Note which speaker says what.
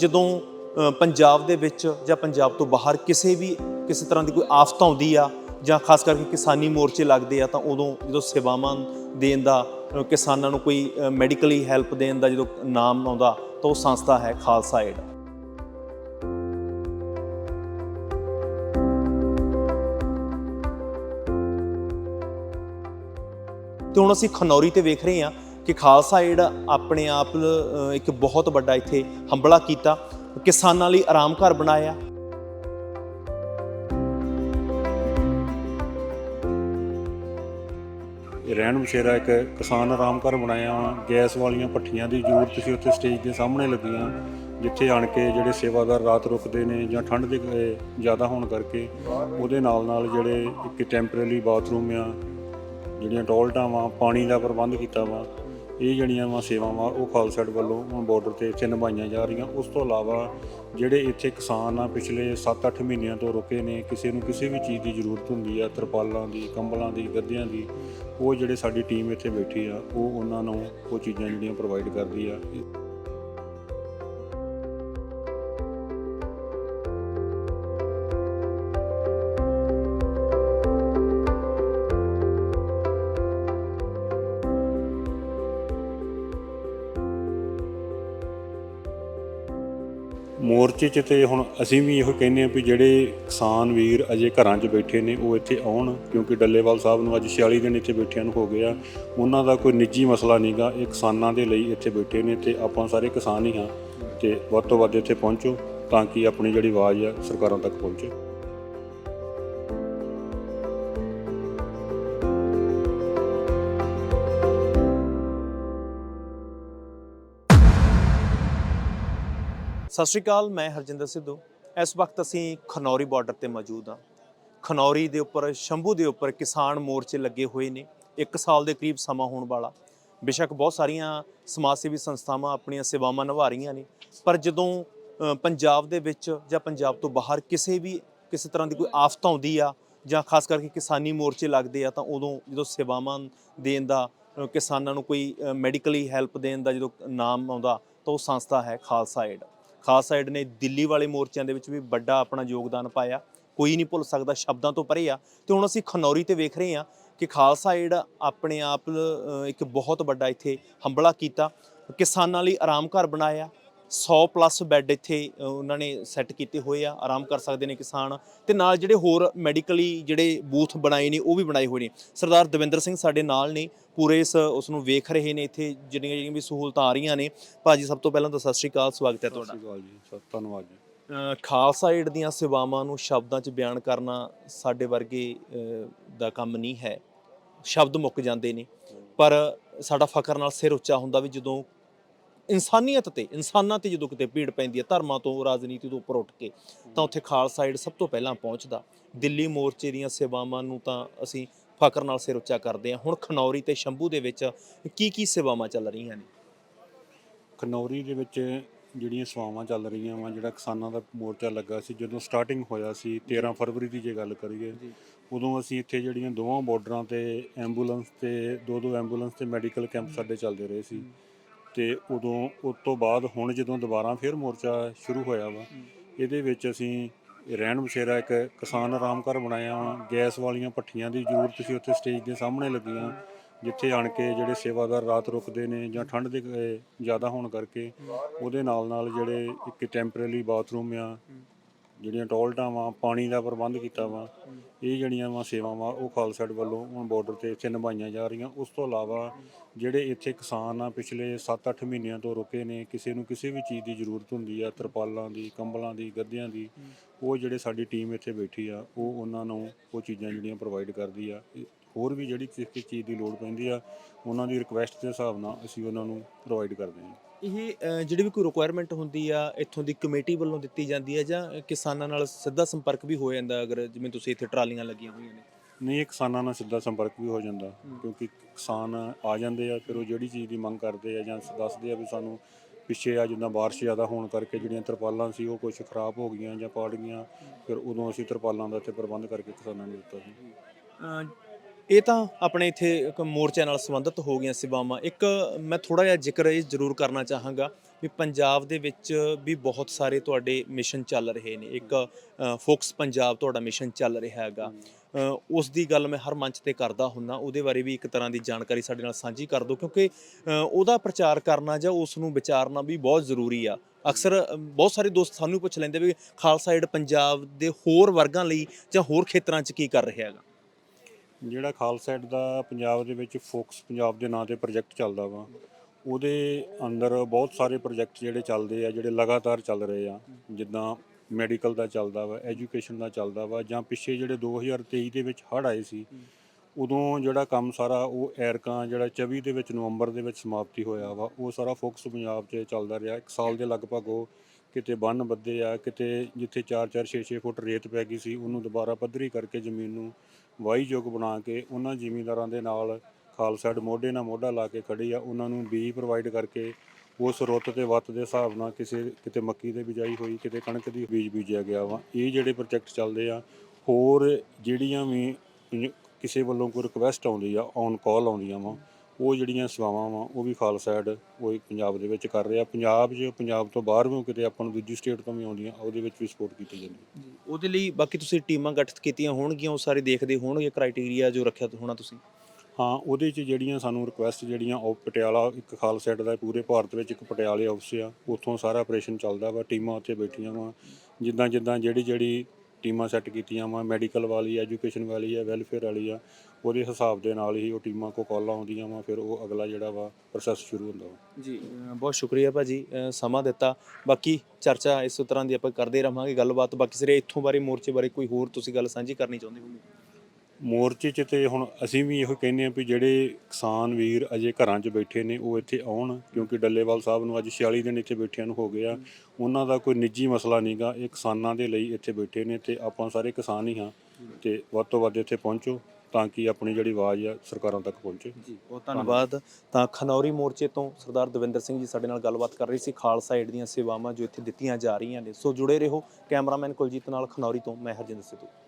Speaker 1: ਜਦੋਂ ਪੰਜਾਬ ਦੇ ਵਿੱਚ ਜਾਂ ਪੰਜਾਬ ਤੋਂ ਬਾਹਰ ਕਿਸੇ ਵੀ, ਕਿਸੇ ਤਰ੍ਹਾਂ ਦੀ ਕੋਈ ਆਫਤ ਆਉਂਦੀ ਆ ਜਾਂ ਖਾਸ ਕਰਕੇ ਕਿਸਾਨੀ ਮੋਰਚੇ ਲੱਗਦੇ ਆ, ਤਾਂ ਉਦੋਂ ਜਦੋਂ ਸੇਵਾਵਾਂ ਦੇਣ ਦਾ ਕਿਸਾਨਾਂ ਨੂੰ ਕੋਈ ਮੈਡੀਕਲੀ ਹੈਲਪ ਦੇਣ ਦਾ ਜਦੋਂ ਨਾਮ ਆਉਂਦਾ, ਤਾਂ ਉਹ ਸੰਸਥਾ ਹੈ ਖਾਲਸਾ ਏਡ ਤੇ ਹੁਣ ਅਸੀਂ ਖਨੌਰੀ ਤੇ ਵੇਖ ਰਹੇ ਹਾਂ ਕਿ ਖਾਲਸਾ ਏਡ ਆਪਣੇ ਆਪ ਇੱਕ ਬਹੁਤ ਵੱਡਾ ਇੱਥੇ ਹੰਬਲਾ ਕੀਤਾ, ਕਿਸਾਨਾਂ ਲਈ ਆਰਾਮ ਘਰ ਬਣਾਇਆ।
Speaker 2: ਰਹਿਣ ਬਸੇਰਾ ਇੱਕ ਕਿਸਾਨ ਆਰਾਮ ਘਰ ਬਣਾਇਆ ਵਾ। ਗੈਸ ਵਾਲੀਆਂ ਭੱਠੀਆਂ ਦੀ ਜ਼ਰੂਰਤ ਸੀ, ਉੱਥੇ ਸਟੇਜ ਦੇ ਸਾਹਮਣੇ ਲੱਗੀਆਂ, ਜਿੱਥੇ ਆਣ ਕੇ ਜਿਹੜੇ ਸੇਵਾਦਾਰ ਰਾਤ ਰੁਕਦੇ ਨੇ ਜਾਂ ਠੰਡ ਦੇ ਜ਼ਿਆਦਾ ਹੋਣ ਕਰਕੇ, ਉਹਦੇ ਨਾਲ ਨਾਲ ਜਿਹੜੇ ਇੱਕ ਟੈਂਪਰੇਰੀ ਬਾਥਰੂਮ ਆ, ਜਿਹੜੀਆਂ ਟੋਇਲਟਾਂ ਵਾ, ਪਾਣੀ ਦਾ ਪ੍ਰਬੰਧ ਕੀਤਾ ਵਾ ਇਹ ਜਿਹੜੀਆਂ ਵਾ ਸੇਵਾਵਾਂ, ਉਹ ਖਾਲਸਾ ਵੱਲੋਂ ਹੁਣ ਬਾਰਡਰ ਤੇ ਇੱਥੇ ਨਿਭਾਈਆਂ ਜਾ ਰਹੀਆਂ। ਉਸ ਤੋਂ ਇਲਾਵਾ ਜਿਹੜੇ ਇੱਥੇ ਕਿਸਾਨ ਆ, ਪਿਛਲੇ 7-8 ਮਹੀਨਿਆਂ ਤੋਂ ਰੁਕੇ ਨੇ, ਕਿਸੇ ਨੂੰ ਕਿਸੇ ਵੀ ਚੀਜ਼ ਦੀ ਜ਼ਰੂਰਤ ਹੁੰਦੀ ਆ, ਤਰਪਾਲਾਂ ਦੀ, ਕੰਬਲਾਂ ਦੀ, ਗੱਦਿਆਂ ਦੀ, ਉਹ ਜਿਹੜੇ ਸਾਡੀ ਟੀਮ ਇੱਥੇ ਬੈਠੀ ਆ, ਉਹ ਉਹਨਾਂ ਨੂੰ ਉਹ ਚੀਜ਼ਾਂ ਜਿਹੜੀਆਂ ਪ੍ਰੋਵਾਈਡ ਕਰਦੀ ਆ। ਮੋਰਚੇ 'ਚ ਤੇ ਹੁਣ ਅਸੀਂ ਵੀ ਇਹੋ ਕਹਿੰਦੇ ਆ ਵੀ ਜਿਹੜੇ ਕਿਸਾਨ ਵੀਰ ਅਜੇ ਘਰਾਂ 'ਚ ਬੈਠੇ ਨੇ, ਉਹ ਇੱਥੇ ਆਉਣ, ਕਿਉਂਕਿ ਡੱਲੇਵਾਲ ਸਾਹਿਬ ਨੂੰ ਅੱਜ 46 ਦਿਨ ਇੱਥੇ ਬੈਠਿਆਂ ਨੂੰ ਹੋ ਗਿਆ। ਉਹਨਾਂ ਦਾ ਕੋਈ ਨਿੱਜੀ ਮਸਲਾ ਨਹੀਂਗਾ ਇਹ ਕਿਸਾਨਾਂ ਦੇ ਲਈ ਇੱਥੇ ਬੈਠੇ ਨੇ ਤੇ ਆਪਾਂ ਸਾਰੇ ਕਿਸਾਨ ਹੀ ਹਾਂ ਤੇ ਵੱਧ ਤੋਂ ਵੱਧ ਇੱਥੇ ਪਹੁੰਚੋ ਤਾਂ ਕਿ ਆਪਣੀ ਜਿਹੜੀ ਆਵਾਜ਼ ਆ ਸਰਕਾਰਾਂ ਤੱਕ ਪਹੁੰਚੇ।
Speaker 1: ਸਤਿ ਸ਼੍ਰੀ ਅਕਾਲ, ਮੈਂ ਹਰਜਿੰਦਰ ਸਿੱਧੂ। ਇਸ ਵਕਤ ਅਸੀਂ ਖਨੌਰੀ ਬਾਰਡਰ ਤੇ ਮੌਜੂਦ ਹਾਂ। ਖਨੌਰੀ ਦੇ ਉੱਪਰ, ਸ਼ੰਭੂ ਦੇ ਉੱਪਰ ਕਿਸਾਨ ਮੋਰਚੇ ਲੱਗੇ ਹੋਏ ਨੇ। 1 ਸਾਲ ਦੇ ਕਰੀਬ ਸਮਾਂ ਹੋਣ ਵਾਲਾ। ਬੇਸ਼ੱਕ ਬਹੁਤ ਸਾਰੀਆਂ ਸਮਾਜ ਸੇਵੀ ਸੰਸਥਾਵਾਂ ਆਪਣੀਆਂ ਸੇਵਾਵਾਂ ਨਿਭਾ ਰਹੀਆਂ ਨੇ। ਪਰ ਜਦੋਂ ਪੰਜਾਬ ਦੇ ਵਿੱਚ ਜਾਂ ਪੰਜਾਬ ਤੋਂ ਬਾਹਰ ਕਿਸੇ ਵੀ, ਕਿਸੇ ਤਰ੍ਹਾਂ ਦੀ ਕੋਈ ਆਫਤ ਆਉਂਦੀ ਆ ਜਾਂ ਖਾਸ ਕਰਕੇ ਕਿਸਾਨੀ ਮੋਰਚੇ ਲੱਗਦੇ ਆ, ਤਾਂ ਉਦੋਂ ਜਦੋਂ ਸੇਵਾਵਾਂ ਦੇਣ ਦਾ ਕਿਸਾਨਾਂ ਨੂੰ ਕੋਈ ਮੈਡੀਕਲੀ ਹੈਲਪ ਦੇਣ ਦਾ ਜਦੋਂ ਨਾਮ ਆਉਂਦਾ, ਤਾਂ ਉਹ ਸੰਸਥਾ ਹੈ ਖਾਲਸਾ ਏਡ ਖਾਲਸਾ ਏਡ ਨੇ ਦਿੱਲੀ ਵਾਲੇ ਮੋਰਚਿਆਂ ਦੇ ਵਿੱਚ ਵੀ ਵੱਡਾ ਆਪਣਾ ਯੋਗਦਾਨ ਪਾਇਆ। ਕੋਈ ਨਹੀਂ ਭੁੱਲ ਸਕਦਾ, ਸ਼ਬਦਾਂ ਤੋਂ ਪਰੇ ਆ। ਤੇ ਹੁਣ ਅਸੀਂ ਖਨੌਰੀ ਤੇ ਵੇਖ ਰਹੇ ਹਾਂ ਕਿ ਖਾਲਸਾ ਏਡ ਆਪਣੇ ਆਪ ਇੱਕ ਬਹੁਤ ਵੱਡਾ ਇੱਥੇ ਹੰਬਲਾ ਕੀਤਾ। ਕਿਸਾਨਾਂ ਲਈ ਆਰਾਮ ਘਰ ਬਣਾਇਆ। 100 ਪਲੱਸ ਬੈੱਡ ਇੱਥੇ ਉਹਨਾਂ ਨੇ ਸੈੱਟ ਕੀਤੇ ਹੋਏ ਆ ਆਰਾਮ ਕਰ ਸਕਦੇ ਨੇ ਕਿਸਾਨ। ਤੇ ਨਾਲ ਜਿਹੜੇ ਹੋਰ ਮੈਡੀਕਲੀ ਜਿਹੜੇ ਬੂਥ ਬਣਾਏ ਨੇ ਉਹ ਵੀ ਬਣਾਏ ਹੋਏ ਨੇ। ਸਰਦਾਰ ਦਵਿੰਦਰ ਸਿੰਘ ਸਾਡੇ ਨਾਲ ਨੇ ਪੂਰੇ ਇਸ ਉਸ ਨੂੰ ਵੇਖ ਰਹੇ ਨੇ ਇੱਥੇ ਜਿਹੜੀਆਂ ਜਿਹੜੀਆਂ ਵੀ ਸਹੂਲਤਾਂ ਆ ਰਹੀਆਂ ਨੇ। ਭਾਜੀ ਸਭ ਤੋਂ ਪਹਿਲਾਂ ਤਾਂ ਸਤਿ ਸ਼੍ਰੀ ਅਕਾਲ ਸਵਾਗਤ ਹੈ
Speaker 2: ਸਤਿ
Speaker 1: ਤੁਹਾਡਾ
Speaker 2: ਸ਼੍ਰੀ ਅਕਾਲ ਜੀ ਸਤਿ ਧੰਨਵਾਦ ਜੀ।
Speaker 1: ਖਾਲਸਾ ਏਡ ਦੀਆਂ ਸੇਵਾਵਾਂ ਨੂੰ ਸ਼ਬਦਾਂ 'ਚ ਬਿਆਨ ਕਰਨਾ ਸਾਡੇ ਵਰਗੇ ਦਾ ਕੰਮ ਨਹੀਂ ਹੈ। ਸ਼ਬਦ ਮੁੱਕ ਜਾਂਦੇ ਨੇ। ਪਰ ਸਾਡਾ ਫਖਰ ਨਾਲ ਸਿਰ ਉੱਚਾ ਹੁੰਦਾ ਵੀ ਜਦੋਂ ਇਨਸਾਨੀਅਤ ਤੇ ਇਨਸਾਨਾਂ ਤੇ ਜਦੋਂ ਕਿਤੇ ਭੀੜ ਪੈਂਦੀ ਹੈ ਧਰਮਾਂ ਤੋਂ ਰਾਜਨੀਤੀ ਤੋਂ ਉੱਪਰ ਉੱਠ ਕੇ ਤਾਂ ਉੱਥੇ ਖਾਲਸਾ ਏਡ ਸਭ ਤੋਂ ਪਹਿਲਾਂ ਪਹੁੰਚਦਾ। ਦਿੱਲੀ ਮੋਰਚੇ ਦੀਆਂ ਸੇਵਾਵਾਂ ਨੂੰ ਤਾਂ ਅਸੀਂ ਫਖਰ ਨਾਲ ਸਿਰ ਉੱਚਾ ਕਰਦੇ ਹਾਂ। ਹੁਣ ਖਨੌਰੀ ਤੇ ਸ਼ੰਭੂ ਦੇ ਵਿੱਚ ਕੀ ਕੀ ਸੇਵਾਵਾਂ ਚੱਲ ਰਹੀਆਂ ਨੇ?
Speaker 2: ਖਨੌਰੀ ਦੇ ਵਿੱਚ ਜਿਹੜੀਆਂ ਸੇਵਾਵਾਂ ਚੱਲ ਰਹੀਆਂ ਵਾ ਜਿਹੜਾ ਕਿਸਾਨਾਂ ਦਾ ਮੋਰਚਾ ਲੱਗਾ ਸੀ ਜਦੋਂ ਸਟਾਰਟਿੰਗ ਹੋਇਆ ਸੀ 13 ਫਰਵਰੀ ਦੀ ਜੇ ਗੱਲ ਕਰੀਏ ਉਦੋਂ ਅਸੀਂ ਇੱਥੇ ਜਿਹੜੀਆਂ ਦੋਵਾਂ ਬਾਰਡਰਾਂ ਤੇ ਐਂਬੂਲੈਂਸ ਤੇ ਦੋ ਦੋ ਐਂਬੂਲੈਂਸ ਤੇ ਮੈਡੀਕਲ ਕੈਂਪ ਸਾਡੇ ਚੱਲਦੇ ਰਹੇ ਸੀ। ਤੇ ਉਦੋਂ ਉਸ ਤੋਂ ਬਾਅਦ ਹੁਣ ਜਦੋਂ ਦੁਬਾਰਾ ਫਿਰ ਮੋਰਚਾ ਸ਼ੁਰੂ ਹੋਇਆ ਵਾ ਇਹਦੇ ਵਿੱਚ ਅਸੀਂ ਰਹਿਣ ਬਸੇਰਾ ਇੱਕ ਕਿਸਾਨ ਆਰਾਮ ਘਰ ਬਣਾਇਆ ਵਾ ਗੈਸ ਵਾਲੀਆਂ ਭੱਠੀਆਂ ਦੀ ਜ਼ਰੂਰਤ ਸੀ ਉੱਥੇ ਸਟੇਜ ਦੇ ਸਾਹਮਣੇ ਲੱਗੀਆਂ ਜਿੱਥੇ ਆਣ ਕੇ ਜਿਹੜੇ ਸੇਵਾਦਾਰ ਰਾਤ ਰੁਕਦੇ ਨੇ ਜਾਂ ਠੰਡ ਦੇ ਜ਼ਿਆਦਾ ਹੋਣ ਕਰਕੇ ਉਹਦੇ ਨਾਲ ਨਾਲ ਜਿਹੜੇ ਇੱਕ ਟੈਂਪਰੇਰੀ ਬਾਥਰੂਮ ਆ ਜਿਹੜੀਆਂ ਟੋਇਲਟਾਂ ਵਾ ਪਾਣੀ ਦਾ ਪ੍ਰਬੰਧ ਕੀਤਾ ਵਾ, ਇਹ ਜਿਹੜੀਆਂ ਵਾ ਸੇਵਾਵਾਂ, ਉਹ ਖਾਲਸਾਡ ਵੱਲੋਂ ਹੁਣ ਬਾਰਡਰ ਤੇ ਇੱਥੇ ਨਿਭਾਈਆਂ ਜਾ ਰਹੀਆਂ। ਉਸ ਤੋਂ ਇਲਾਵਾ ਜਿਹੜੇ ਇੱਥੇ ਕਿਸਾਨ ਆ, ਪਿਛਲੇ 7-8 ਮਹੀਨਿਆਂ ਤੋਂ ਰੁਕੇ ਨੇ, ਕਿਸੇ ਨੂੰ ਕਿਸੇ ਵੀ ਚੀਜ਼ ਦੀ ਜ਼ਰੂਰਤ ਹੁੰਦੀ ਆ, ਤਰਪਾਲਾਂ ਦੀ, ਕੰਬਲਾਂ ਦੀ, ਗੱਦਿਆਂ ਦੀ, ਉਹ ਜਿਹੜੇ ਸਾਡੀ ਟੀਮ ਇੱਥੇ ਬੈਠੀ ਆ, ਉਹ ਉਹਨਾਂ ਨੂੰ ਉਹ ਚੀਜ਼ਾਂ ਜਿਹੜੀਆਂ ਪ੍ਰੋਵਾਈਡ ਕਰਦੀ ਆ। ਹੋਰ ਵੀ ਜਿਹੜੀ ਕਿਸੇ ਕਿਸੇ ਚੀਜ਼ ਦੀ ਲੋੜ ਪੈਂਦੀ ਆ, ਉਹਨਾਂ ਦੀ ਰਿਕੁਐਸਟ ਦੇ ਹਿਸਾਬ ਨਾਲ ਅਸੀਂ ਉਹਨਾਂ ਨੂੰ ਪ੍ਰੋਵਾਈਡ ਕਰਦੇ ਹਾਂ।
Speaker 1: ਇਹ ਅ, ਜਿਹੜੀ ਵੀ ਕੋਈ ਰਿਕੁਆਇਰਮੈਂਟ ਹੁੰਦੀ ਆ ਇੱਥੋਂ ਦੀ ਕਮੇਟੀ ਵੱਲੋਂ ਦਿੱਤੀ ਜਾਂਦੀ ਹੈ ਜਾਂ ਕਿਸਾਨਾਂ ਨਾਲ ਸਿੱਧਾ ਸੰਪਰਕ ਵੀ ਹੋ ਜਾਂਦਾ ਅਗਰ ਜਿਵੇਂ ਤੁਸੀਂ ਇੱਥੇ ਟਰਾਲੀਆਂ ਲੱਗੀਆਂ ਹੋਈਆਂ ਨੇ?
Speaker 2: ਨਹੀਂ ਇਹ ਕਿਸਾਨਾਂ ਨਾਲ ਸਿੱਧਾ ਸੰਪਰਕ ਵੀ ਹੋ ਜਾਂਦਾ ਕਿਉਂਕਿ ਕਿਸਾਨ ਆ ਜਾਂਦੇ ਆ ਫਿਰ ਉਹ ਜਿਹੜੀ ਚੀਜ਼ ਦੀ ਮੰਗ ਕਰਦੇ ਆ ਜਾਂ ਦੱਸਦੇ ਆ ਵੀ ਸਾਨੂੰ ਪਿੱਛੇ ਆ ਜਿੱਦਾਂ ਬਾਰਿਸ਼ ਜ਼ਿਆਦਾ ਹੋਣ ਕਰਕੇ ਜਿਹੜੀਆਂ ਤਰਪਾਲਾਂ ਸੀ ਉਹ ਕੁਝ ਖਰਾਬ ਹੋ ਗਈਆਂ ਜਾਂ ਪਾੜ ਗਈਆਂ ਫਿਰ ਉਦੋਂ ਅਸੀਂ ਤਰਪਾਲਾਂ ਦਾ ਇੱਥੇ ਪ੍ਰਬੰਧ ਕਰਕੇ ਕਿਸਾਨਾਂ ਨੂੰ ਦਿੱਤਾ ਸੀ।
Speaker 1: ਅ, ਇਹ ਤਾਂ ਆਪਣੇ ਇੱਥੇ ਇੱਕ ਮੋਰਚੇ ਨਾਲ ਸੰਬੰਧਿਤ ਹੋ ਗਈਆਂ ਸੇਵਾਵਾਂ ਇੱਕ ਮੈਂ ਥੋੜਾ ਜਿਹਾ ਜ਼ਿਕਰ ਇਹ ਜ਼ਰੂਰ ਕਰਨਾ ਚਾਹਾਂਗਾ ਵੀ ਪੰਜਾਬ ਦੇ ਵਿੱਚ ਵੀ ਬਹੁਤ ਸਾਰੇ ਤੁਹਾਡੇ ਮਿਸ਼ਨ ਚੱਲ ਰਹੇ ਨੇ। ਇੱਕ ਫੋਕਸ ਪੰਜਾਬ ਤੁਹਾਡਾ ਮਿਸ਼ਨ ਚੱਲ ਰਿਹਾ ਹੈਗਾ। ਉਸ ਦੀ ਗੱਲ ਮੈਂ ਹਰ ਮੰਚ ਤੇ ਕਰਦਾ ਹੁੰਨਾ। ਉਹਦੇ ਬਾਰੇ ਵੀ ਇੱਕ ਤਰ੍ਹਾਂ ਦੀ ਜਾਣਕਾਰੀ ਸਾਡੇ ਨਾਲ ਸਾਂਝੀ ਕਰ ਦਿਓ ਕਿਉਂਕਿ ਉਹਦਾ ਪ੍ਰਚਾਰ ਕਰਨਾ ਜਾਂ ਉਸ ਨੂੰ ਵਿਚਾਰਨਾ ਵੀ ਬਹੁਤ ਜ਼ਰੂਰੀ ਆ। ਅਕਸਰ ਬਹੁਤ ਸਾਰੇ ਦੋਸਤ ਸਾਨੂੰ ਪੁੱਛ ਲੈਂਦੇ ਵੀ ਖਾਲਸਾ ਏਡ ਪੰਜਾਬ ਦੇ ਹੋਰ ਵਰਗਾਂ ਲਈ ਜਾਂ ਹੋਰ ਖੇਤਰਾਂ 'ਚ ਕੀ ਕਰ ਰਿਹਾ ਹੈਗਾ।
Speaker 2: ਜਿਹੜਾ ਖਾਲਸਾ ਏਡ ਦਾ ਪੰਜਾਬ ਦੇ ਵਿੱਚ ਫੋਕਸ ਪੰਜਾਬ ਦੇ ਨਾਂ ਤੇ ਪ੍ਰੋਜੈਕਟ ਚੱਲਦਾ ਵਾ, ਉਹਦੇ ਅੰਦਰ ਬਹੁਤ ਸਾਰੇ ਪ੍ਰੋਜੈਕਟ ਜਿਹੜੇ ਚੱਲਦੇ ਆ, ਜਿਹੜੇ ਲਗਾਤਾਰ ਚੱਲ ਰਹੇ ਆ, ਜਿੱਦਾਂ ਮੈਡੀਕਲ ਦਾ ਚੱਲਦਾ ਵਾ, ਐਜੂਕੇਸ਼ਨ ਦਾ ਚੱਲਦਾ ਵਾ, ਜਾਂ ਪਿੱਛੇ ਜਿਹੜੇ 2023 ਦੇ ਵਿੱਚ ਹੜ੍ਹ ਆਏ ਸੀ, ਉਦੋਂ ਜਿਹੜਾ ਕੰਮ ਸਾਰਾ ਉਹ ਐਰਕਾਂ ਜਿਹੜਾ 24 ਦੇ ਵਿੱਚ ਨਵੰਬਰ ਦੇ ਵਿੱਚ ਸਮਾਪਤੀ ਹੋਇਆ ਵਾ, ਉਹ ਸਾਰਾ ਫੋਕਸ ਪੰਜਾਬ 'ਚ ਚੱਲਦਾ ਰਿਹਾ। ਇੱਕ ਸਾਲ ਦੇ ਲਗਭਗ ਉਹ ਕਿਤੇ ਬੰਨ ਬੱਦੇ ਆ, ਕਿਤੇ ਜਿੱਥੇ 4-4 6-6 ਫੁੱਟ ਰੇਤ ਪੈ ਗਈ ਸੀ, ਉਹਨੂੰ ਦੁਬਾਰਾ ਪੱਧਰੀ ਕਰਕੇ ਜ਼ਮੀਨ ਨੂੰ ਵਾਹੀਯੋਗ ਬਣਾ ਕੇ ਉਹਨਾਂ ਜ਼ਿਮੀਂਦਾਰਾਂ ਦੇ ਨਾਲ ਖਾਲਸਾ ਏਡ ਮੋਢੇ ਨਾਲ ਮੋਢਾ ਲਾ ਕੇ ਖੜੀ ਆ, ਉਹਨਾਂ ਨੂੰ ਬੀਜ ਪ੍ਰੋਵਾਈਡ ਕਰਕੇ ਉਸ ਰੁੱਤ ਤੇ ਵੱਤ ਦੇ ਹਿਸਾਬ ਨਾਲ ਕਿਸੇ, ਕਿਤੇ ਮੱਕੀ ਦੀ ਬਿਜਾਈ ਹੋਈ, ਕਿਤੇ ਕਣਕ ਦੀ ਬੀਜ ਬੀਜਿਆ ਗਿਆ ਵਾ। ਇਹ ਜਿਹੜੇ ਪ੍ਰੋਜੈਕਟ ਚੱਲਦੇ ਆ, ਹੋਰ ਜਿਹੜੀਆਂ ਵੀ ਕਿਸੇ ਵੱਲੋਂ ਕੋਈ ਰਿਕੁਐਸਟ ਆਉਂਦੀ ਆ ਔਨ ਕਾਲ ਆਉਂਦੀਆਂ ਵਾ ਉਹ ਜਿਹੜੀਆਂ ਸੇਵਾਵਾਂ ਵਾ ਉਹ ਵੀ ਖਾਲਸਾ ਏਡ ਉਹ ਇੱਕ ਪੰਜਾਬ ਦੇ ਵਿੱਚ ਕਰ ਰਿਹਾ। ਪੰਜਾਬ 'ਚ ਪੰਜਾਬ ਤੋਂ ਬਾਹਰ ਵੀ ਕਿਤੇ ਆਪਾਂ ਨੂੰ ਦੂਜੀ ਸਟੇਟ ਤੋਂ ਵੀ ਆਉਂਦੀਆਂ ਉਹਦੇ ਵਿੱਚ ਵੀ ਸਪੋਰਟ ਕੀਤੀ ਜਾਂਦੀ ਹੈ।
Speaker 1: ਉਹਦੇ ਲਈ ਬਾਕੀ ਤੁਸੀਂ ਟੀਮਾਂ ਗਠਿਤ ਕੀਤੀਆਂ ਹੋਣਗੀਆਂ ਉਹ ਸਾਰੇ ਦੇਖਦੇ ਹੋਣਗੇ ਕ੍ਰਾਈਟੇਰੀਆ ਜੋ ਰੱਖਿਆ ਹੋਣਾ ਤੁਸੀਂ?
Speaker 2: ਹਾਂ ਉਹਦੇ 'ਚ ਜਿਹੜੀਆਂ ਸਾਨੂੰ ਰਿਕੁਐਸਟ ਜਿਹੜੀਆਂ ਉਹ ਪਟਿਆਲਾ ਇੱਕ ਖਾਲਸਾ ਏਡ ਦਾ ਪੂਰੇ ਭਾਰਤ ਵਿੱਚ ਇੱਕ ਪਟਿਆਲੇ ਆਫਿਸ ਆ ਉੱਥੋਂ ਸਾਰਾ ਆਪਰੇਸ਼ਨ ਚੱਲਦਾ ਵਾ ਟੀਮਾਂ ਉੱਥੇ ਬੈਠੀਆਂ ਵਾ। ਜਿੱਦਾਂ ਜਿੱਦਾਂ ਜਿਹੜੀ ਜਿਹੜੀ ਟੀਮਾਂ ਸੈੱਟ ਕੀਤੀਆਂ ਵਾ ਮੈਡੀਕਲ ਵਾਲੀ ਐਜੂਕੇਸ਼ਨ ਵਾਲੀ ਆ ਵੈਲਫੇਅਰ ਵਾਲੀ ਆ ਉਹਦੇ ਹਿਸਾਬ ਦੇ ਨਾਲ ਹੀ ਉਹ ਟੀਮਾਂ ਕੋ ਕਾਲਾਂ ਆਉਂਦੀਆਂ ਵਾ ਫਿਰ ਉਹ ਅਗਲਾ ਜਿਹੜਾ ਵਾ ਪ੍ਰੋਸੈਸ ਸ਼ੁਰੂ ਹੁੰਦਾ ਵਾ।
Speaker 1: ਜੀ ਬਹੁਤ ਸ਼ੁਕਰੀਆ ਭਾਜੀ ਅ, ਸਮਾਂ ਦਿੱਤਾ। ਬਾਕੀ ਚਰਚਾ ਇਸ ਤਰ੍ਹਾਂ ਦੀ ਆਪਾਂ ਕਰਦੇ ਰਹਾਂਗੇ ਗੱਲਬਾਤ। ਬਾਕੀ ਸਿਰੇ ਇੱਥੋਂ ਬਾਰੇ ਮੋਰਚੇ ਬਾਰੇ ਕੋਈ ਹੋਰ ਤੁਸੀਂ ਗੱਲ ਸਾਂਝੀ ਕਰਨੀ ਚਾਹੁੰਦੇ ਹੋ?
Speaker 2: ਮੋਰਚੇ 'ਚ ਤੇ ਹੁਣ ਅਸੀਂ ਵੀ ਇਹੋ ਕਹਿੰਦੇ ਆ ਵੀ ਜਿਹੜੇ ਕਿਸਾਨ ਵੀਰ ਅਜੇ ਘਰਾਂ 'ਚ ਬੈਠੇ ਨੇ ਉਹ ਇੱਥੇ ਆਉਣ ਕਿਉਂਕਿ ਡੱਲੇਵਾਲ ਸਾਹਿਬ ਨੂੰ ਅੱਜ 46 ਦਿਨ ਇੱਥੇ ਬੈਠਿਆਂ ਨੂੰ ਹੋ ਗਏ ਆ ਉਹਨਾਂ ਦਾ ਕੋਈ ਨਿੱਜੀ ਮਸਲਾ ਨਹੀਂਗਾ ਇਹ ਕਿਸਾਨਾਂ ਦੇ ਲਈ ਇੱਥੇ ਬੈਠੇ ਨੇ ਤੇ ਆਪਾਂ ਸਾਰੇ ਕਿਸਾਨ ਹੀ ਹਾਂ। ਤੇ ਵੱਧ ਤੋਂ ਵੱਧ ਇੱਥੇ ਪਹੁੰਚੋ ਤਾਂ ਕਿ ਆਪਣੀ ਜਿਹੜੀ ਆਵਾਜ਼ ਆ ਸਰਕਾਰਾਂ ਤੱਕ ਪਹੁੰਚੇ।
Speaker 1: ਜੀ, ਬਹੁਤ ਧੰਨਵਾਦ। ਤਾਂ ਖਨੌਰੀ ਮੋਰਚੇ ਤੋਂ ਸਰਦਾਰ ਦਵਿੰਦਰ ਸਿੰਘ ਜੀ ਸਾਡੇ ਨਾਲ ਗੱਲਬਾਤ ਕਰ ਰਹੇ ਸੀ, ਖਾਲਸਾ ਏਡ ਦੀਆਂ ਸੇਵਾਵਾਂ ਜੋ ਇੱਥੇ ਦਿੱਤੀਆਂ ਜਾ ਰਹੀਆਂ ਨੇ। ਸੋ ਜੁੜੇ ਰਹੋ ਕੈਮਰਾਮੈਨ ਕੁਲਜੀਤ ਨਾਲ ਖਨੌਰੀ ਤੋਂ, ਮੈਂ ਹਰਜਿੰਦਰ ਸਿੱਧੂ